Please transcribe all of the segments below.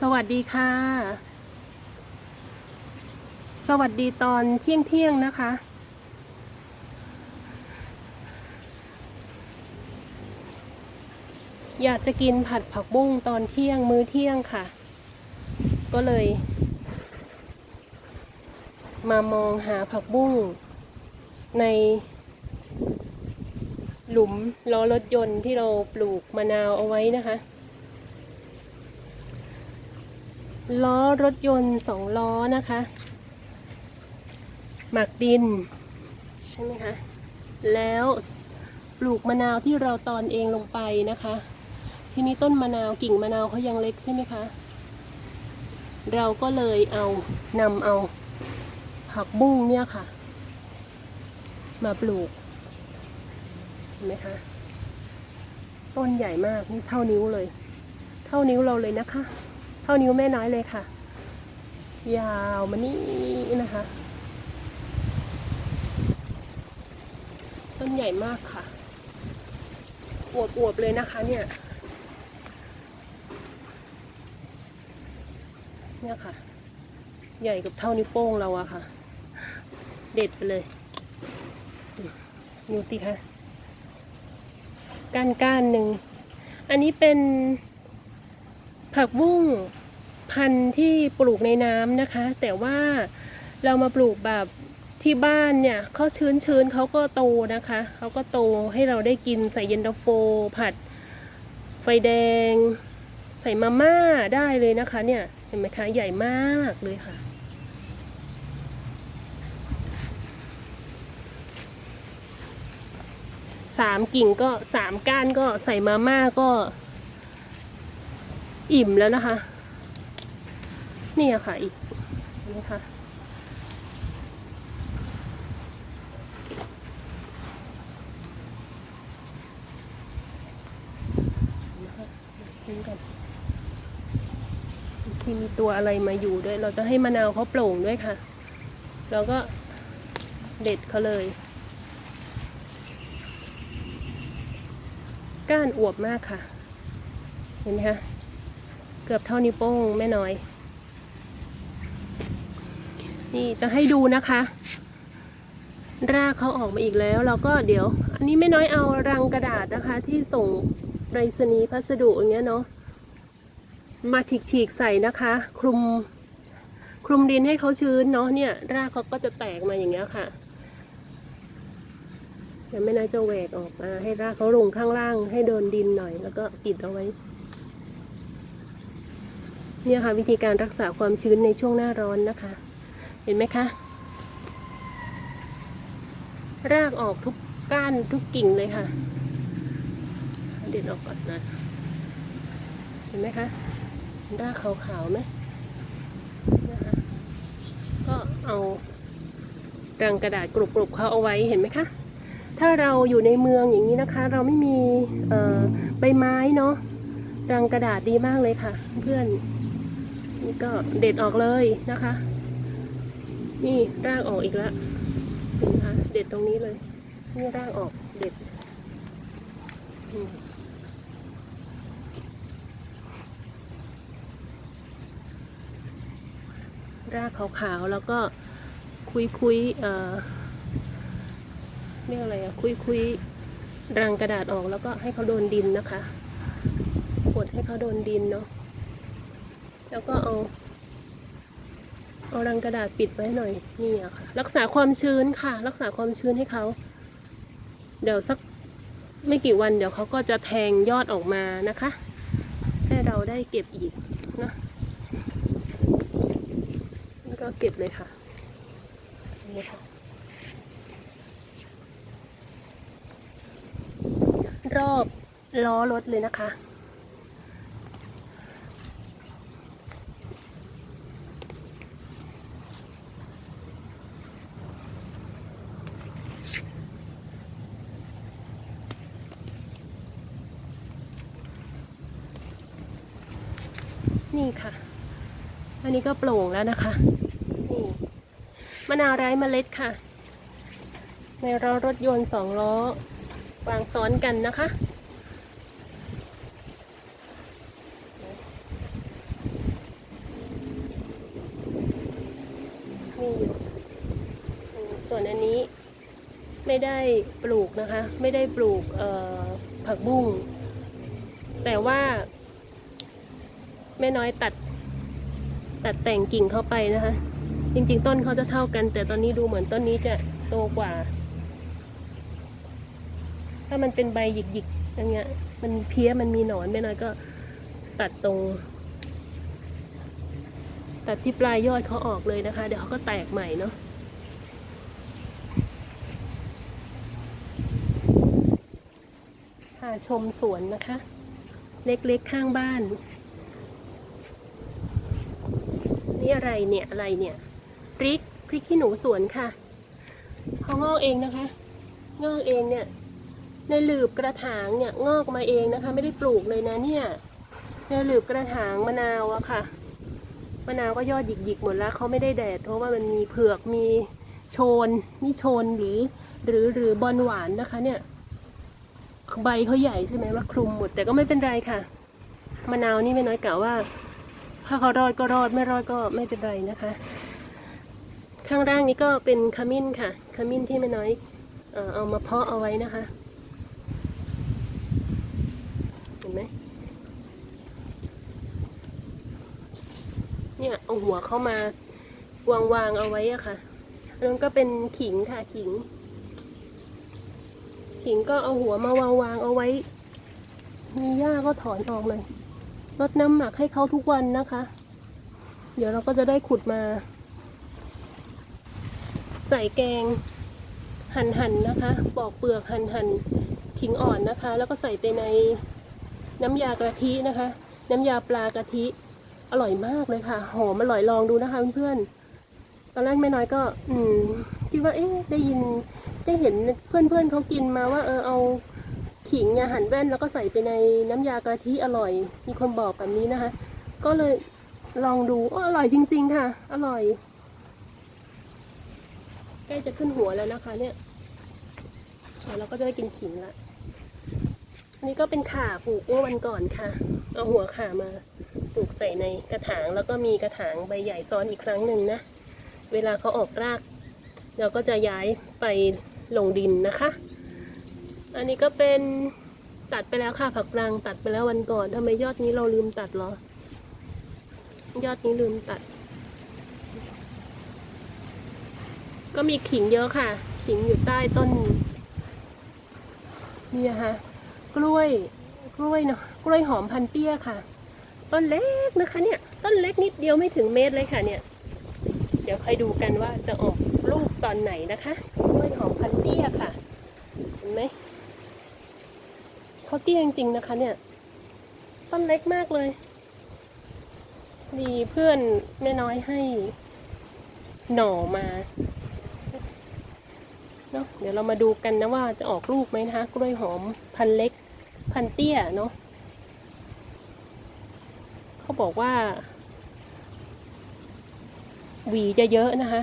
สวัสดีค่ะ สวัสดีตอนเที่ยงเที่ยงนะคะ อยากจะกินผัดผักบุ้งตอนเที่ยงมื้อเที่ยงค่ะ ก็เลย มามองหาผักบุ้งในหลุมล้อรถยนต์ที่เราปลูกมะนาวเอาไว้นะคะ ล้อรถยนต์สองล้อนะคะ หมักดิน ใช่ไหมคะ แล้วปลูกมะนาวที่เราตอนเองลงไปนะคะ ทีนี้ต้นมะนาวกิ่งมะนาวเขายังเล็กใช่ไหมคะ เราก็เลยเอานำเอาผักบุ้งเนี่ยค่ะ มาปลูกเห็นไหมคะ ต้นใหญ่มากนี่เท่านิ้วเลย เท่านิ้วเราเลยนะคะ เท่านิ้วแม่น้อยเลยค่ะ ยาวมานี่นะคะ ต้นใหญ่มากค่ะอวบอวบเลยนะคะเนี่ยเนี่ยค่ะ ใหญ่กับเท่านิ้วโป้งเราอะค่ะ เด็ดไปเลยดูสิคะก้านก้านหนึ่ง อันนี้เป็น ผักบุ้งพันธุ์ที่ปลูกในน้ำนะคะ แต่ว่าเรามาปลูกแบบที่บ้านเนี่ยเขาชื้นชื้นๆเขาก็โตนะคะเขาก็โตให้เราได้กินใส่เย็นตาโฟ ผัด ไฟแดง ใส่มาม่าได้เลยนะคะ เนี่ยเห็นไหมคะใหญ่มากเลยค่ะ สามกิ่งก็สามก้านก็ใส่มาม่าก็ อิ่มแล้วนะคะ นี่อะค่ะอีกนไหมคะทิ้งกันที่มีตัวอะไรมาอยู่ด้วย เราจะให้มะนาวเขาโปร่งด้วยค่ะ เราก็เด็ดเขาเลย ก้านอวบมากค่ะ เห็นไหมคะ เกือบเท่านิ้วโป้งแม่น้อย นี่จะให้ดูนะคะ รากเขาออกมาอีกแล้ว เราก็เดี๋ยว อันนี้แม่น้อยเอารังกระดาษนะคะ ที่ส่งไปรษณีย์พัสดุอย่างเงี้ยเนาะมาฉีกๆใส่นะคะ คลุมคลุมดินให้เขาชื้นเนาะเนี่ย รากเขาก็จะแตกมาอย่างเงี้ยค่ะเดี๋ยวแม่น้อยจะแหวกออกมา ให้รากเขาลงข้างล่างให้โดนดินหน่อย แล้วก็ปิดเอาไว้ เนี่ยค่ะวิธีการรักษาความชื้นในช่วงหน้าร้อนนะคะ เห็นไหมคะ รากออกทุกก้านทุกกิ่งเลยค่ะ เด็ดออกก่อนนะ เห็นไหมคะ รากขาวๆไหมนะคะก็เอารังกระดาษกรุบๆเขาเอาไว้เห็นไหมคะ ถ้าเราอยู่ในเมืองอย่างนี้นะคะ เราไม่มีใบไม้เนาะรังกระดาษดีมากเลยค่ะ เพื่อน นี่ก็เด็ดออกเลยนะคะ นี่รากออกอีกแล้วเห็นไหมคะเด็ดตรงนี้เลย นี่รากออกเด็ดรากขาวๆ แล้วก็คุยคุยๆเอ่อเรียกอะไรอะคุยคุยๆรังกระดาษออกแล้วก็ให้เขาโดนดินนะคะกดให้เขาโดนดินเนาะ แล้วก็เอาเอารังกระดาษปิดไว้หน่อยนี่อะค่ะ รักษาความชื้นค่ะ รักษาความชื้นให้เขาเดี๋ยวสักไม่กี่วันเดี๋ยวเขาก็จะแทงยอดออกมานะคะ ให้เราได้เก็บอีกนะแล้วก็เก็บเลยค่ะนี่ค่ะ รอบล้อรถเลยนะคะ นี่ค่ะ อันนี้ก็โปร่งแล้วนะคะนี่มะนาวไร้เมล็ดค่ะ ในล้อรถยนต์สองล้อวางซ้อนกันนะคะนี่ส่วนอันนี้ไม่ได้ปลูกนะคะ ไม่ได้ปลูกผักบุ้งแต่ว่า แม่น้อยตัด ตัดแต่งกิ่งเข้าไปนะคะ จริงๆ ต้นเขาจะเท่ากัน แต่ตอนนี้ดูเหมือนต้นนี้จะโตกว่า ถ้ามันเป็นใบหยิกๆอย่างเงี้ย มันเพี้ยมันมีหนอนแม่น้อยก็ตัดตรง ตัดที่ปลายยอดเขาออกเลยนะคะ เดี๋ยวเขาก็แตกใหม่เนาะพาชมสวนนะคะ เล็กๆข้างบ้าน นี่อะไรเนี่ยอะไรเนี่ยพริกพริกขี้หนูสวนค่ะเขางอกเองนะคะงอกเองเนี่ย ในหลืบกระถางเนี่ยงอกมาเองนะคะ ไม่ได้ปลูกเลยนะเนี่ยในหลืบกระถางมะนาวอะค่ะ มะนาวก็ยอดหยิกๆหมดแล้วเขาไม่ได้แดดเพราะว่ามันมีเผือกมีโชนนี่โชนหรือ หรือหรือบอลหวานนะคะ เนี่ยใบเขาใหญ่ใช่ไหมว่าคลุมหมดแต่ก็ไม่เป็นไรค่ะมะนาวนี่ไม่น้อยกล่าวว่า ถ้าเขารอดก็รอดไม่รอดก็ไม่เป็นไรนะคะ ข้างล่างนี้ก็เป็นขมิ้นค่ะ ขมิ้นที่ไม่น้อยเอามาเพาะเอาไว้นะคะ เห็นไหมเนี่ยเอาหัวเข้ามาวางวางเอาไว้อะค่ะแล้วก็เป็นขิงค่ะขิง ขิงก็เอาหัวมาวางวางเอาไว้ มีหญ้าก็ถอนออกเลย ลดน้ำหมักให้เขาทุกวันนะคะ เดี๋ยวเราก็จะได้ขุดมา ใส่แกงหั่นๆนนะคะ ปอกเปลือกหั่นๆขิงอ่อนนะคะ แล้วก็ใส่ไปในน้ำยากะทินะคะ น้ำยาปลากะทิอร่อยมากเลยค่ะ หอมอร่อยลองดูนะคะเพื่อนๆตอนแรกแม่น้อยก็ อืมคิดว่าเอ๊ะได้ยินได้เห็นเพื่อนๆเขากินมาว่าเออเอา ขิงเนี่ยหั่นแว่นแล้วก็ใส่ไปในน้ำยากะทิอร่อย มีคนบอกแบบนี้นะคะ ก็เลยลองดูออร่อยจริง ๆ ค่ะ อร่อยใกล้จะขึ้นหัวแล้วนะคะ เนี่ยเดี๋ยวเราก็จะได้กินขิงละอันนี้ก็เป็นข่าปลูกเมื่อวันก่อนค่ะ เอาหัวข่ามาปลูกใส่ในกระถางแล้วก็มีกระถางใบใหญ่ซ้อนอีกครั้งหนึ่งนะ เวลาเขาออกราก เราก็จะย้ายไปลงดินนะคะ อันนี้ก็เป็นตัดไปแล้วค่ะผักปรางตัดไปแล้ววันก่อนทำไมยอดนี้เราลืมตัดเหรอ ยอดนี้ลืมตัด ก็มีขิงเยอะค่ะ ขิงอยู่ใต้ต้นนี่นะคะกล้วยกล้วยเนาะกล้วยหอมพันเตี้ยค่ะ ต้นเล็กนะคะเนี่ย ต้นเล็กนิดเดียวไม่ถึงเมตรเลยค่ะเนี่ย เดี๋ยวใค่อยดูกันว่าจะออกลูกตอนไหนนะคะกล้วยหอมพันเตี้ยค่ะ เห็นไหม เขาเตี้ยจริงๆนะคะ เนี่ย ต้นเล็กมากเลยมีเพื่อนแม่น้อยให้หน่อมาเนาะเดี๋ยวเรามาดูกันนะว่าจะออกลูกไหมนะคะกล้วยหอมพันเล็ก พันเตี้ยเนาะเขาบอกว่า หวีจะเยอะนะคะ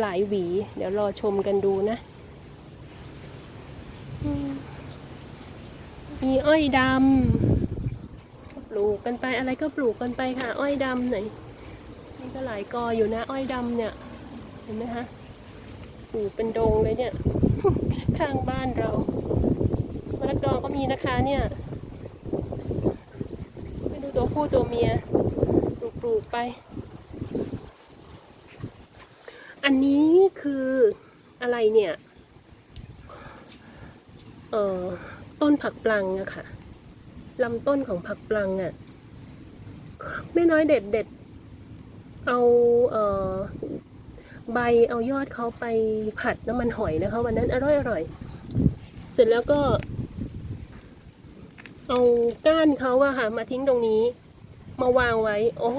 หลายหวี เดี๋ยวรอชมกันดูนะอืม มีอ้อยดำปลูกกันไปอะไรก็ปลูกกันไปค่ะ อ้อยดำไหนนี่ก็หลายกออยู่นะ อ้อยดำเนี่ย เห็นไหมคะปลูกเป็นดงเลยเนี่ย ข้างบ้านเรามะละกอก็มีนะคะเนี่ยไปดูตัวผู้ตัวเมียปลูกปลูกไป อันนี้คืออะไรเนี่ย เออ ต้นผักปลังอะค่ะลำต้นของผักปลังอะไม่น้อยเด็ดเด็ดเอาเอ่อใบเอายอดเขาไปผัดน้ำมันหอยนะคะ วันนั้นอร่อยอร่อย เสร็จแล้วก็ เอาก้านเขาอะค่ะ มาทิ้งตรงนี้ มาวางไว้ โอ้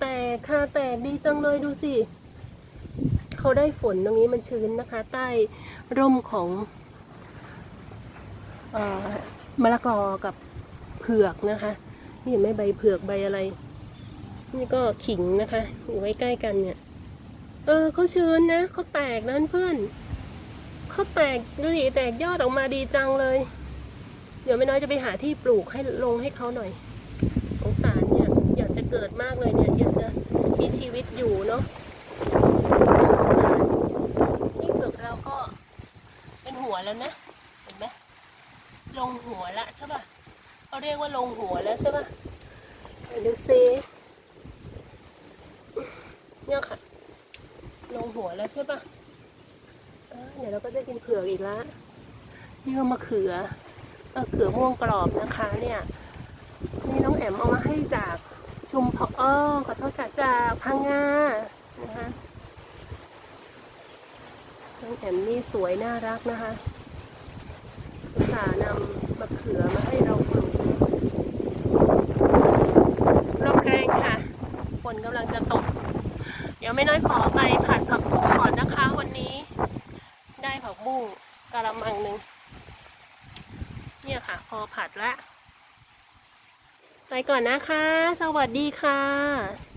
แตกค่ะแตกดีจังเลยดูสิเขาได้ฝนตรงนี้มันชื้นนะคะ ใต้ร่มของ มะละกอกับเผือกนะคะนี่เห็นไหมใบเผือกใบอะไร นี่ก็ขิงนะคะอยู่ใกล้ๆกันเนี่ย เออเขาชื้นนะเขาแตกนะเพื่อนเขาแตกดูดิแตกยอดออกมาดีจังเลย เดี๋ยวไม่น้อยจะไปหาที่ปลูกให้ลงให้เขาหน่อยสงสารเนี่ยอยากจะเกิดมากเลยเนี่ยอยากจะมีชีวิตอยู่เนาะสงสารนี่เผือกเราแล้วนะเห็นไหมลงหัวละใช่ป่ะ เขาเรียกว่าลงหัวแล้วใช่ปะไหนดูซิเนี่ยค่ะ ลงหัวแล้วใช่ปะเดี๋ยวเราก็จะกินเผือกอีกละนี่ก็มะเขือมะเขือม่วงกรอบนะคะเนี่ย นี่น้องแอมเอามาให้จากชุมพรเออขอโทษค่ะจากพังงา นะคะน้องแอมนี่สวยน่ารักนะคะอุตส่าห์นำมะเขือมาให้เราปลูกรอบแรงค่ะฝนกำลังจะตก เดี๋ยวไม่น้อยขอไปผัดผักบุ้งก่อนนะคะวันนี้ ได้ผักบุ้งกะละมังหนึ่งเนี่ยค่ะ พอผัดละไปก่อนนะคะ สวัสดีค่ะ